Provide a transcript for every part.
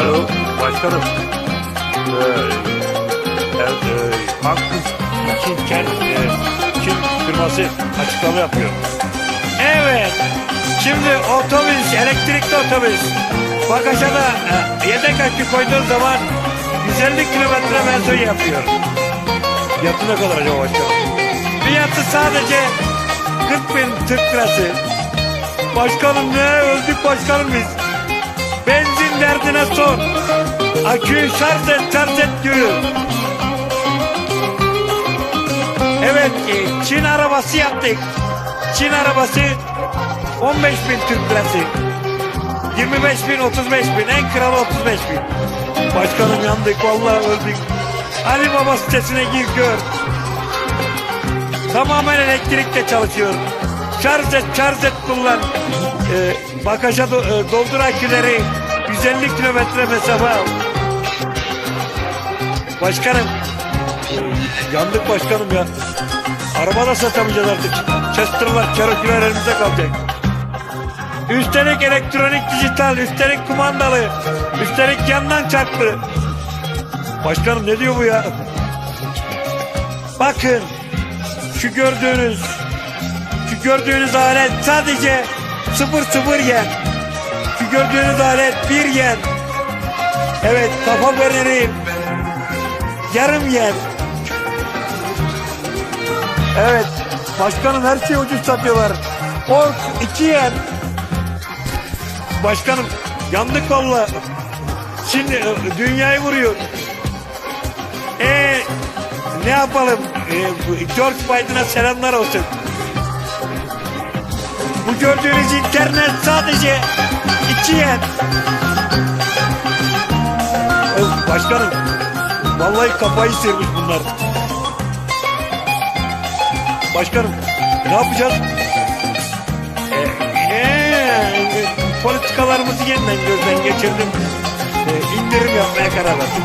Alo başkanım. Ee, e, Akkus Çin, Çin, e, Çin firması açıklama yapıyor. Evet. Şimdi otobüs, elektrikli otobüs. Bagaja da e, yedek akü koyduğun zaman 150 kilometre menzil yapıyor. Fiyatı ne kadar acaba başkanım? Fiyatı sadece 40 bin Türk lirası. Başkanım ne öldük başkanım biz. Derdine sor. Aküyü şarj et, şarj et diyor. Evet, e, Çin arabası yaptık. Çin arabası 15 bin Türk lirası. 25 bin, 35 bin. En kralı 35 bin. Başkanım yandık, vallahi öldük. Ali Baba sitesine gir gör. Tamamen elektrikle çalışıyor. Şarj et, şarj et kullan. Ee, bagaja do- e, doldur aküleri. 150 kilometre mesafe. Başkanım. Yandık başkanım ya. Araba da satamayacağız artık. Chester'lar, Cherokee'ler elimizde kalacak. Üstelik elektronik dijital, üstelik kumandalı, üstelik yandan çarptı. Başkanım ne diyor bu ya? Bakın şu gördüğünüz şu gördüğünüz alet sadece 0 yen. Gördüğünüz alet 1 yen. Evet kafa veririm. Yarım yen. Evet başkanım her şeyi ucuz satıyorlar. Ork 2 yen. Başkanım yandık valla. Şimdi e, dünyayı vuruyor. Eee ne yapalım? Bu George Biden'a selamlar olsun. Bu gördüğünüz internet sadece iki. Öf, Başkanım. Vallahi kafayı sıyırmış bunlar. Başkanım ne yapacağız? Ee, politikalarımızı yeniden gözden geçirdim. Ee, indirim yapmaya karar verdim.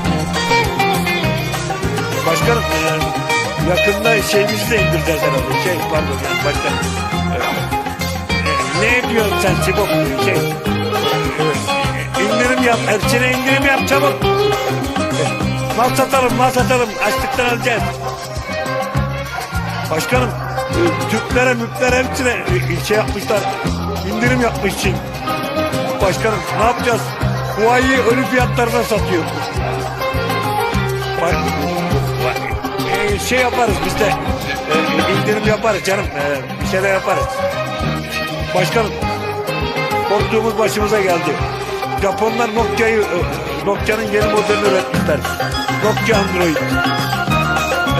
Başkanım e, yakında şeyimizi de indireceğiz herhalde. Şey pardon yani başkanım. Ee, ne diyorsun sen Sibop? Şey, indirim yap, Erçin'e indirim yap çabuk. Mal satalım, mal satalım. Açlıktan öleceğiz. Başkanım e, Türklere, Müklere hepsine e, şey yapmışlar. indirim yapmış için. Başkanım ne yapacağız? Huawei ölü fiyatlarına satıyor. Bak, e, şey yaparız biz de indirim yaparız canım bir şeyler yaparız. Başkanım korktuğumuz başımıza geldi. Japonlar Nokia'yı e, Nokia'nın yeni modelini üretmişler. Nokia Android.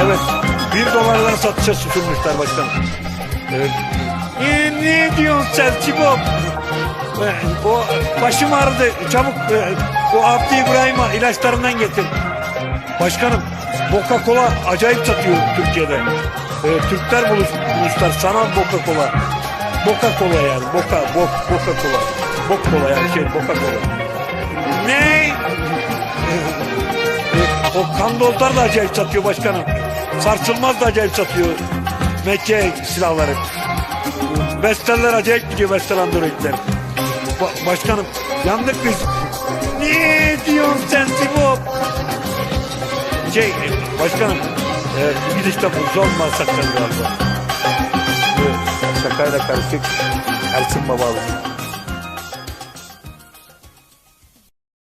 Evet. Bir dolardan satışa sunmuşlar başkanım. Evet. E, ne diyorsun sen Sibop? E, o başım ağrıdı çabuk e, o Abdi İbrahim'a ilaçlarından getir. Başkanım Coca-Cola acayip satıyor Türkiye'de. Ee, Türkler buluş, bulmuşlar sanal Coca-Cola. Coca-Cola yani. Boca, bo, Coca-Cola. Coca-Cola yani şey Coca-Cola. Ne? Ee, o kandozlar da acayip satıyor başkanım. Sarsılmaz da acayip satıyor. Mekke silahları. Vesteller acayip gidiyor Vestel Android'ler. Ba- başkanım yandık biz. Ne diyorsun sen Sibop? Şey e, başkanım e, gidişte bu zor satacağız galiba. I kaynaklar çık. Erçin Babalı.